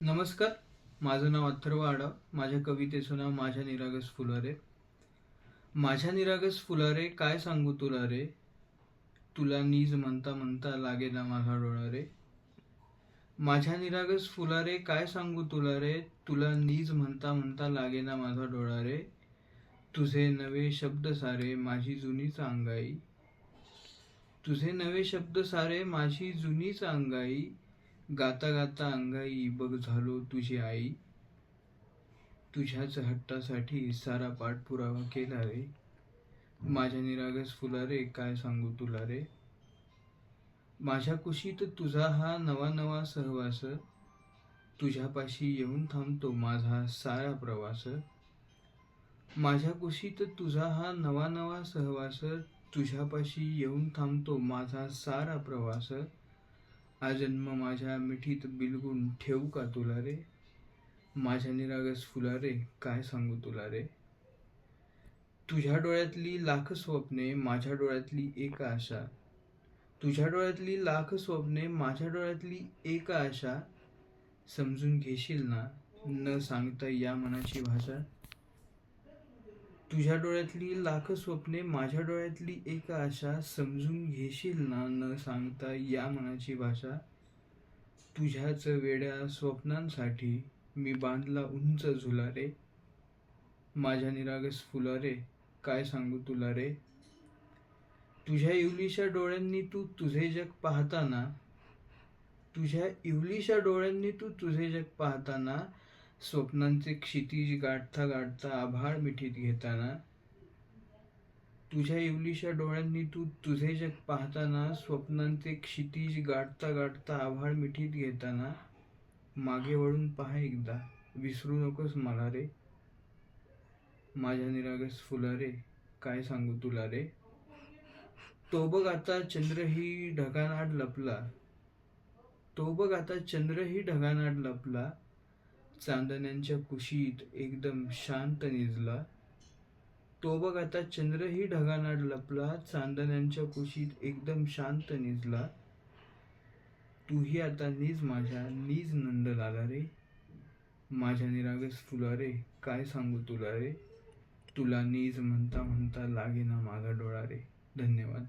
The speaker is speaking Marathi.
नमस्कार माझं नाव अथर्व आडा माझ्या कवितेचं नाव माझ्या निरागस फुलारे. माझ्या निरागस फुलारे काय सांगू तुला रे? तुला नीज म्हणता म्हणता लागे ना माझा डोळा रे. माझ्या निरागस फुलारे काय सांगू तुला रे? तुला नीज म्हणता म्हणता लागे ना माझा डोळा रे. तुझे नवे शब्द सारे माझी जुनीच अंगाई तुझे नवे शब्द सारे माझी जुनीच अंगाई गाता गाता अंगाई बघ झालो तुझी आई. तुझ्याच हट्टासाठी सारा पाठपुरावा केला रे. माझ्या निरागस फुला रे काय सांगू तुला रे? माझ्या कुशीत तुझा हा नवा नवा सहवास. तुझ्यापाशी येऊन थांबतो माझा सारा प्रवास. माझ्या कुशीत तुझा हा नवा नवा सहवास. तुझ्यापाशी येऊन थांबतो माझा सारा प्रवास. आजन्म माझ्या मिठीत बिलगून ठेवू का तुला रे? माझ्या निरागस फुला रे काय सांगू तुला रे? तुझ्या डोळ्यातली लाख स्वप्ने माझ्या डोळ्यातली एक आशा. तुझ्या डोळ्यातली लाख स्वप्ने माझ्या डोळ्यातली एक आशा. समजून घेशील ना न सांगता या मनाची भाषा? तुझ्या डोळ्यातली लाख स्वप्ने माझ्या डोळ्यातली एक आशा समजून घेशील ना न सांगता या मनाची भाषा? तुझ्याच वेड्या स्वप्नांसाठी मी बांधला उंच झुला रे. माझ्या निरागस फुला रे काय सांगू तुला रे? तुझ्या इवलीच्या डोळ्यांनी तू तुझे जग पाहताना? तुझ्या इवलीच्या डोळ्यांनी तू तुझे जग पाहताना? स्वप्नांचे क्षितिज गाठता गाठता आभाळ मिठीत घेताना तुझ्या इवलीच्या डोळ्यांनी तू तुझे जग पाहताना स्वप्नांचे क्षितिज गाठता गाठता आभाळ मिठीत घेताना मागे वळून पहा एकदा विसरू नकोस मला रे. माझ्या निरागस फुला रे काय सांगू तुला रे? तो बघ आता चंद्रही ढगानाड लपला. तो बघ आता चंद्रही ढगानाड लपला. चांदण्यांच्या कुशीत एकदम शांत निजला. तो बघ आता चंद्रही ढगानाड लपला चांदण्यांच्या कुशीत एकदम शांत निजला. तूही आता निज माझ्या निज नंद लाला रे. माझ्या निरागस फुला रे काय सांगू तुला रे? तुला नीज म्हणता म्हणता लागे ना माझा डोळा रे. धन्यवाद.